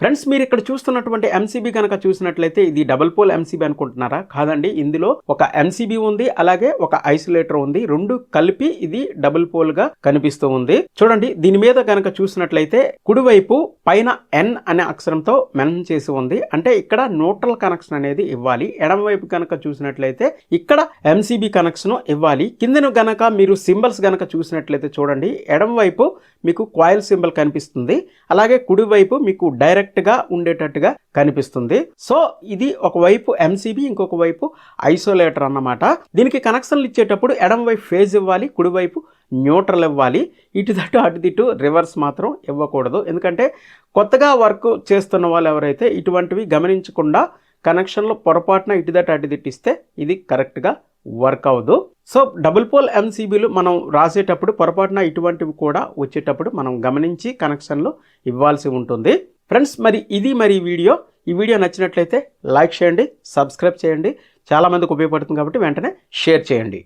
Friends మీరు ఇక్కడ చూస్తున్నటువంటి ఎంసీబీ కనుక చూసినట్లయితే ఇది డబుల్ పోల్ ఎంసీబీ అనుకుంటున్నారా? కాదండి ఇందులో ఒక ఎంసీబీ ఉంది అలాగే ఒక ఐసోలేటర్ ఉంది. రెండు కలిపి ఇది డబుల్ పోల్గా కనిపిస్తూ ఉంది. చూడండి దీని మీద కనుక చూసినట్లయితే కుడివైపు పైన ఎన్ అనే అక్షరంతో మెన్షన్ చేసి ఉంది. అంటే ఇక్కడ న్యూట్రల్ కనెక్షన్ అనేది ఇవ్వాలి. ఎడమ వైపు కనుక చూసినట్లయితే ఇక్కడ ఎంసీబీ కనెక్షన్ ఇవ్వాలి. కిందన గనక మీరు సింబల్స్ గనక చూసినట్లయితే చూడండి ఎడమ వైపు మీకు కాయిల్ సింబల్ కనిపిస్తుంది. అలాగే కుడివైపు మీకు డైరెక్ట్ డైరెక్ట్గా ఉండేటట్టుగా కనిపిస్తుంది. సో ఇది ఒకవైపు ఎంసీబీ ఇంకొక వైపు ఐసోలేటర్ అన్నమాట. దీనికి కనెక్షన్లు ఇచ్చేటప్పుడు ఎడం వైపు ఫేజ్ ఇవ్వాలి కుడివైపు న్యూట్రల్ ఇవ్వాలి. ఇటు దట్టు అటు దిట్టు రివర్స్ మాత్రం ఇవ్వకూడదు. ఎందుకంటే కొత్తగా వర్క్ చేస్తున్న వాళ్ళు ఎవరైతే ఇటువంటివి గమనించకుండా కనెక్షన్లో పొరపాటున ఇటు దట్టు అటు దిట్టిస్తే ఇది కరెక్ట్గా వర్క్ అవ్వదు. సో డబుల్ పోల్ ఎంసీబీలు మనం రాసేటప్పుడు పొరపాటున ఇటువంటివి కూడా వచ్చేటప్పుడు మనం గమనించి కనెక్షన్లు ఇవ్వాల్సి ఉంటుంది. ఫ్రెండ్స్ మరి ఇది మరి వీడియో. ఈ వీడియో నచ్చినట్లయితే లైక్ చేయండి సబ్స్క్రైబ్ చేయండి. చాలామందికి ఉపయోగపడుతుంది కాబట్టి వెంటనే షేర్ చేయండి.